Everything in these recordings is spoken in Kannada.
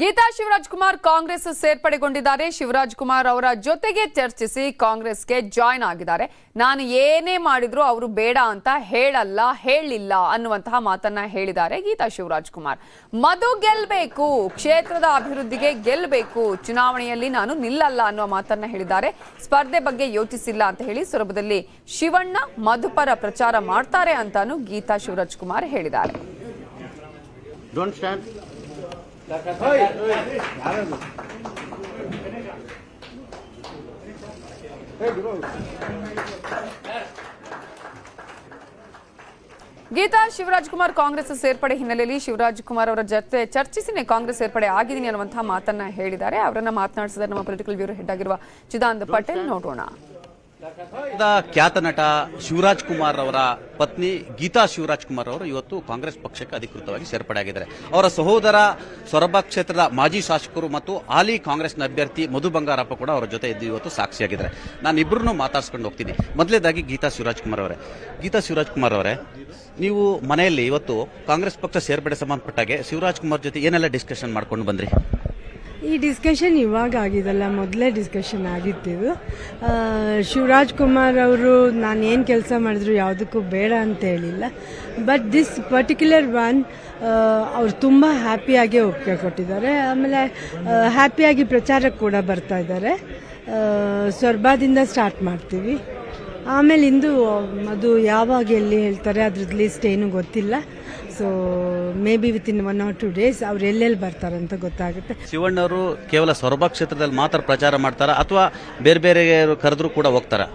ಗೀತಾ ಶಿವರಾಜ್ ಕುಮಾರ್ ಕಾಂಗ್ರೆಸ್ ಸೇರ್ಪಡೆಗೊಂಡಿದ್ದಾರೆ. ಶಿವರಾಜ್ ಕುಮಾರ್ ಅವರ ಜೊತೆಗೆ ಚರ್ಚಿಸಿ ಕಾಂಗ್ರೆಸ್ಗೆ ಜಾಯ್ನ್ ಆಗಿದ್ದಾರೆ. ನಾನು ಏನೇ ಮಾಡಿದ್ರು ಅವರು ಬೇಡ ಅಂತ ಹೇಳಲ್ಲ, ಹೇಳಿಲ್ಲ ಅನ್ನುವಂತಹ ಮಾತನ್ನ ಹೇಳಿದ್ದಾರೆ ಗೀತಾ ಶಿವರಾಜ್ ಕುಮಾರ್. ಮಧು ಗೆಲ್ಲಬೇಕು ಕ್ಷೇತ್ರದ ಅಭಿವೃದ್ಧಿಗೆ ಗೆಲ್ಬೇಕು, ಚುನಾವಣೆಯಲ್ಲಿ ನಾನು ನಿಲ್ಲಲ್ಲ ಅನ್ನುವ ಮಾತನ್ನ ಹೇಳಿದ್ದಾರೆ. ಸ್ಪರ್ಧೆ ಬಗ್ಗೆ ಯೋಚಿಸಿಲ್ಲ ಅಂತ ಹೇಳಿ ಸೊರಬದಲ್ಲಿ ಶಿವಣ್ಣ ಮಧುಪರ ಪ್ರಚಾರ ಮಾಡ್ತಾರೆ ಅಂತಾನು ಗೀತಾ ಶಿವರಾಜ್ ಕುಮಾರ್ ಹೇಳಿದ್ದಾರೆ. ಗೀತಾ, ಶಿವರಾಜ್ ಕುಮಾರ್ ಕಾಂಗ್ರೆಸ್ ಸೇರ್ಪಡೆ ಹಿನ್ನೆಲೆಯಲ್ಲಿ ಶಿವರಾಜ್ ಕುಮಾರ್ ಅವರ ಜೊತೆ ಚರ್ಚಿಸಿನೇ ಕಾಂಗ್ರೆಸ್ ಸೇರ್ಪಡೆ ಆಗಿದ್ದೀನಿ ಅನ್ನುವಂತಹ ಮಾತನ್ನ ಹೇಳಿದ್ದಾರೆ. ಅವರನ್ನ ಮಾತನಾಡಿಸಿದ ನಮ್ಮ ಪೊಲಿಟಿಕಲ್ ಬ್ಯೂರೋ ಹೆಡ್ ಆಗಿರುವ ಚಿದಾನಂದ ಪಟೇಲ್. ನೋಡೋಣ. ಖ್ಯಾತ ನಟ ಶಿವರಾಜ್ ಕುಮಾರ್ ಅವರ ಪತ್ನಿ ಗೀತಾ ಶಿವರಾಜ್ ಕುಮಾರ್ ಅವರು ಇವತ್ತು ಕಾಂಗ್ರೆಸ್ ಪಕ್ಷಕ್ಕೆ ಅಧಿಕೃತವಾಗಿ ಸೇರ್ಪಡೆಯಾಗಿದ್ದಾರೆ. ಅವರ ಸಹೋದರ ಸೊರಬ ಕ್ಷೇತ್ರದ ಮಾಜಿ ಶಾಸಕರು ಮತ್ತು ಹಾಲಿ ಕಾಂಗ್ರೆಸ್ನ ಅಭ್ಯರ್ಥಿ ಮಧು ಬಂಗಾರಪ್ಪ ಕೂಡ ಅವರ ಜೊತೆ ಇದ್ದು ಇವತ್ತು ಸಾಕ್ಷಿಯಾಗಿದ್ದಾರೆ. ನಾನು ಇಬ್ಬರನ್ನು ಮಾತಾಡ್ಸ್ಕೊಂಡು ಹೋಗ್ತೀನಿ. ಮೊದಲೇದಾಗಿ ಗೀತಾ ಶಿವರಾಜ್ ಕುಮಾರ್ ಅವರೇ. ಗೀತಾ ಶಿವರಾಜ್ ಕುಮಾರ್ ಅವರೇ, ನೀವು ಮನೆಯಲ್ಲಿ ಇವತ್ತು ಕಾಂಗ್ರೆಸ್ ಪಕ್ಷ ಸೇರ್ಪಡೆ ಸಂಬಂಧಪಟ್ಟಾಗೆ ಶಿವರಾಜ್ ಕುಮಾರ್ ಜೊತೆ ಏನೆಲ್ಲ ಡಿಸ್ಕಷನ್ ಮಾಡ್ಕೊಂಡು ಬಂದ್ರಿ? ಈ ಡಿಸ್ಕಷನ್ ಇವಾಗ ಆಗಿದಲ್ಲ, ಮೊದಲೇ ಡಿಸ್ಕಷನ್ ಆಗಿತ್ತಿದು ಶಿವರಾಜ್ ಕುಮಾರ್ ಅವರು ನಾನು ಏನು ಕೆಲಸ ಮಾಡಿದ್ರು ಯಾವುದಕ್ಕೂ ಬೇಡ ಅಂತ ಹೇಳಿಲ್ಲ. ಬಟ್ ದಿಸ್ ಪರ್ಟಿಕ್ಯುಲರ್ ಒನ್ ಅವ್ರು ತುಂಬ ಹ್ಯಾಪಿಯಾಗಿ ಒಪ್ಪಿಗೆ ಕೊಟ್ಟಿದ್ದಾರೆ. ಆಮೇಲೆ ಹ್ಯಾಪಿಯಾಗಿ ಪ್ರಚಾರಕ್ಕೆ ಕೂಡ ಬರ್ತಾ ಇದ್ದಾರೆ. ಸ್ವರ್ಭಾದಿಂದ ಸ್ಟಾರ್ಟ್ ಮಾಡ್ತೀವಿ. ಆಮೇಲೆ ಇಂದು ಅದು ಯಾವಾಗ ಎಲ್ಲಿ ಹೇಳ್ತಾರೆ ಅದ್ರದ್ದು ಲಿಸ್ಟ್ ಏನೂ ಗೊತ್ತಿಲ್ಲ. So maybe within one or two days ಅವ್ರು ಎಲ್ಲೆಲ್ಲಿ ಬರ್ತಾರೆ ಅಂತ ಗೊತ್ತಾಗುತ್ತೆ. ಶಿವಣ್ಣವರು ಕೇವಲ ಸೊರಬ ಕ್ಷೇತ್ರದಲ್ಲಿ ಮಾತ್ರ ಪ್ರಚಾರ ಮಾಡ್ತಾರಾ? ಅಥವಾ ಬೇರೆ ಬೇರೆ ಕರೆದ್ರು ಕೂಡ ಹೋಗ್ತಾರಾ?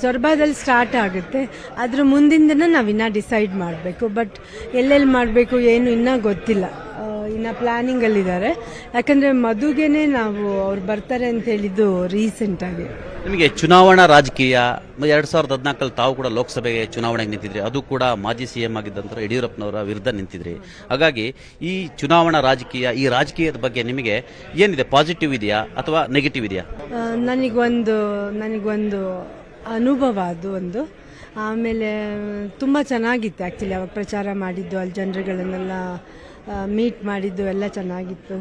ಸೊರಬಾದಲ್ಲಿ ಸ್ಟಾರ್ಟ್ ಆಗುತ್ತೆ. ಅದ್ರ ಮುಂದಿನ ದಿನ ನಾವು ಇನ್ನ ಡಿಸೈಡ್ ಮಾಡಬೇಕು. ಬಟ್ ಎಲ್ಲೆಲ್ಲಿ ಮಾಡಬೇಕು ಏನು ಇನ್ನೂ ಗೊತ್ತಿಲ್ಲ. ಇನ್ನು ಪ್ಲ್ಯಾನಿಂಗಲ್ಲಿದ್ದಾರೆ ಯಾಕಂದರೆ ಮದುಗೆನೇ ನಾವು ಅವ್ರು ಬರ್ತಾರೆ ಅಂತ ಹೇಳಿದ್ದು ರೀಸೆಂಟಾಗಿ ನಿಮಗೆ ಚುನಾವಣಾ ರಾಜಕೀಯ ಎರಡು ಸಾವಿರದ ಹದಿನಾಲ್ಕಲ್ಲಿ ತಾವು ಕೂಡ ಲೋಕಸಭೆಗೆ ಚುನಾವಣೆಗೆ ನಿಂತಿದ್ರಿ, ಅದು ಕೂಡ ಮಾಜಿ ಸಿಎಂ ಆಗಿದ್ದಂತ ಯಡಿಯೂರಪ್ಪನವರ ವಿರುದ್ಧ ನಿಂತಿದ್ರಿ. ಹಾಗಾಗಿ ಈ ಚುನಾವಣಾ ರಾಜಕೀಯ, ಈ ರಾಜಕೀಯದ ಬಗ್ಗೆ ನಿಮಗೆ ಏನಿದೆ, ಪಾಸಿಟಿವ್ ಇದೆಯಾ ಅಥವಾ ನೆಗೆಟಿವ್ ಇದೆಯಾ? ನನಗೊಂದು ನನಗೊಂದು ಅನುಭವ ಅದು ಒಂದು. ಆಮೇಲೆ ತುಂಬ ಚೆನ್ನಾಗಿತ್ತು ಆ್ಯಕ್ಚುಲಿ ಅವಾಗ ಪ್ರಚಾರ ಮಾಡಿದ್ದು, ಅಲ್ಲಿ ಜನರುಗಳನ್ನೆಲ್ಲ ಮೀಟ್ ಮಾಡಿದ್ದು, ಎಲ್ಲ ಚೆನ್ನಾಗಿತ್ತು.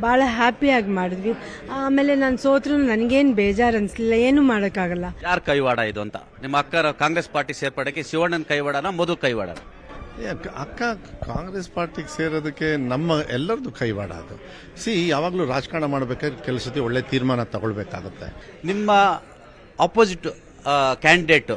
ಭಾಳ ಹ್ಯಾಪಿಯಾಗಿ ಮಾಡಿದ್ವಿ. ಆಮೇಲೆ ನಾನು ಸೋತ್ರೂ ನನಗೇನು ಬೇಜಾರು ಅನಿಸ್ಲಿಲ್ಲ ಏನೂ ಮಾಡೋಕ್ಕಾಗಲ್ಲ. ಯಾರು ಕೈವಾಡ ಇದು ಅಂತ? ನಿಮ್ಮ ಅಕ್ಕರ ಕಾಂಗ್ರೆಸ್ ಪಾರ್ಟಿ ಸೇರ್ಪಡೆಗೆ ಶಿವಣ್ಣನ ಕೈವಾಡನ ಮಧು ಕೈವಾಡ ಅಕ್ಕ ಕಾಂಗ್ರೆಸ್ ಪಾರ್ಟಿಗೆ ಸೇರೋದಕ್ಕೆ ನಮ್ಮ ಎಲ್ಲರದ್ದು ಕೈವಾಡ ಅದು. ಸಿ ಯಾವಾಗಲೂ ರಾಜಕಾರಣ ಮಾಡಬೇಕಾದ್ರೆ ಕೆಲವು ಸತಿ ಒಳ್ಳೆ ತೀರ್ಮಾನ ತಗೊಳ್ಬೇಕಾಗುತ್ತೆ. ನಿಮ್ಮ ಅಪೋಸಿಟ್ ಕ್ಯಾಂಡಿಡೇಟ್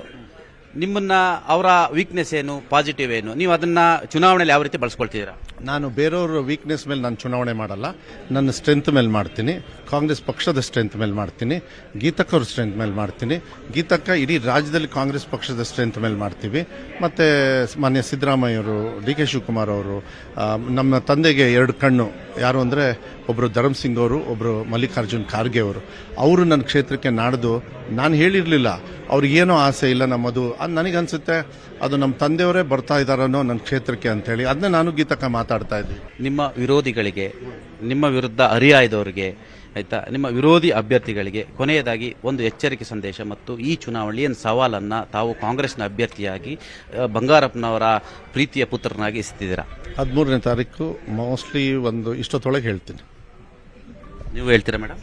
ನಿಮ್ಮನ್ನ ಅವರ ವೀಕ್ನೆಸ್ ಏನು ಪಾಸಿಟಿವ್ ಏನು? ನೀವು ಅದನ್ನ ಚುನಾವಣೆಯಲ್ಲಿ ಯಾವ ರೀತಿ ಬಳಸ್ಕೊಳ್ತಿದ್ದೀರಾ? ನಾನು ಬೇರೆಯವ್ರ ವೀಕ್ನೆಸ್ ಮೇಲೆ ನಾನು ಚುನಾವಣೆ ಮಾಡಲ್ಲ. ನನ್ನ ಸ್ಟ್ರೆಂತ್ ಮೇಲೆ ಮಾಡ್ತೀನಿ. ಕಾಂಗ್ರೆಸ್ ಪಕ್ಷದ ಸ್ಟ್ರೆಂತ್ ಮೇಲೆ ಮಾಡ್ತೀನಿ. ಗೀತಕ್ಕವ್ರ ಸ್ಟ್ರೆಂತ್ ಮೇಲೆ ಮಾಡ್ತೀನಿ. ಗೀತಕ್ಕ ಇಡೀ ರಾಜ್ಯದಲ್ಲಿ ಕಾಂಗ್ರೆಸ್ ಪಕ್ಷದ ಸ್ಟ್ರೆಂತ್ ಮೇಲೆ ಮಾಡ್ತೀವಿ. ಮತ್ತು ಮಾನ್ಯ ಸಿದ್ದರಾಮಯ್ಯವರು, ಡಿ ಕೆ ಶಿವಕುಮಾರ್ ಅವರು ನಮ್ಮ ತಂದೆಗೆ ಎರಡು ಕಣ್ಣು. ಯಾರು ಅಂದರೆ ಒಬ್ಬರು ಧರ್ಮ್ ಸಿಂಗ್ ಅವರು ಒಬ್ಬರು ಮಲ್ಲಿಕಾರ್ಜುನ್ ಖಾರ್ಗೆ ಅವರು. ಅವರು ನನ್ನ ಕ್ಷೇತ್ರಕ್ಕೆ ನಾಡ್ದು. ನಾನು ಹೇಳಿರಲಿಲ್ಲ. ಅವ್ರಿಗೇನೋ ಆಸೆ ಇಲ್ಲ ನಮ್ಮದು. ಅದು ನನಗನ್ಸುತ್ತೆ. ಅದು ನಮ್ಮ ತಂದೆಯವರೇ ಬರ್ತಾ ಇದ್ದಾರನೋ ನನ್ನ ಕ್ಷೇತ್ರಕ್ಕೆ ಅಂತೇಳಿ ಅದನ್ನೇ ನಾನು ಗೀತಕ್ಕ ಮಾತಾಡ್ತಾ ಇದ್ದೀನಿ ನಿಮ್ಮ ವಿರೋಧಿಗಳಿಗೆ, ನಿಮ್ಮ ವಿರುದ್ಧ ಹರಿಯಾಯ್ದವರಿಗೆ ಆಯ್ತಾ? ನಿಮ್ಮ ವಿರೋಧಿ ಅಭ್ಯರ್ಥಿಗಳಿಗೆ ಕೊನೆಯದಾಗಿ ಒಂದು ಎಚ್ಚರಿಕೆ ಸಂದೇಶ ಮತ್ತು ಈ ಚುನಾವಣೆಯ ಏನು ಸವಾಲನ್ನ ತಾವು ಕಾಂಗ್ರೆಸ್ನ ಅಭ್ಯರ್ಥಿಯಾಗಿ ಬಂಗಾರಪ್ಪನವರ ಪ್ರೀತಿಯ ಪುತ್ರನಾಗಿ ಇಸ್ತಿದ್ದೀರಾ ಹದಿಮೂರನೇ ತಾರೀಕು ಮೋಸ್ಟ್ಲಿ ಒಂದು ಇಷ್ಟೊತ್ತೊಳಗೆ ಹೇಳ್ತೀನಿ. ನೀವು ಹೇಳ್ತೀರಾ ಮೇಡಮ್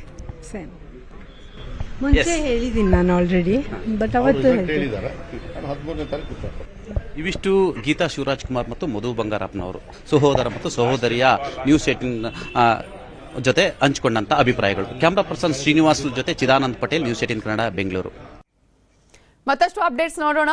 ಸೇಮ್ ಮುಂಚೆ ಹೇಳಿದ್ದೀನಿ ನಾನು ಆಲ್ರೆಡಿ ಬಟ್ ಅವತ್ತು ಹದಿಮೂರನೇ ತಾರೀಕು ಇವಿಷ್ಟು ಗೀತಾ ಶಿವರಾಜ್ ಕುಮಾರ್ ಮತ್ತು ಮಧು ಬಂಗಾರಪ್ಪನವರು. ಸಹೋದರ ಮತ್ತು ಸಹೋದರಿಯ ನ್ಯೂಸ್ ಏಟಿನ್ ಜೊತೆ ಹಂಚಿಕೊಂಡಂತ ಅಭಿಪ್ರಾಯಗಳು. ಕ್ಯಾಮ್ರಾ ಪರ್ಸನ್ ಶ್ರೀನಿವಾಸ್ ಜೊತೆ ಚಿದಾನಂದ್ ಪಟೇಲ್, ನ್ಯೂಸ್ ಏಟಿನ್ ಕನ್ನಡ, ಬೆಂಗಳೂರು. ಮತ್ತಷ್ಟು ಅಪ್ಡೇಟ್ಸ್ ನೋಡೋಣ.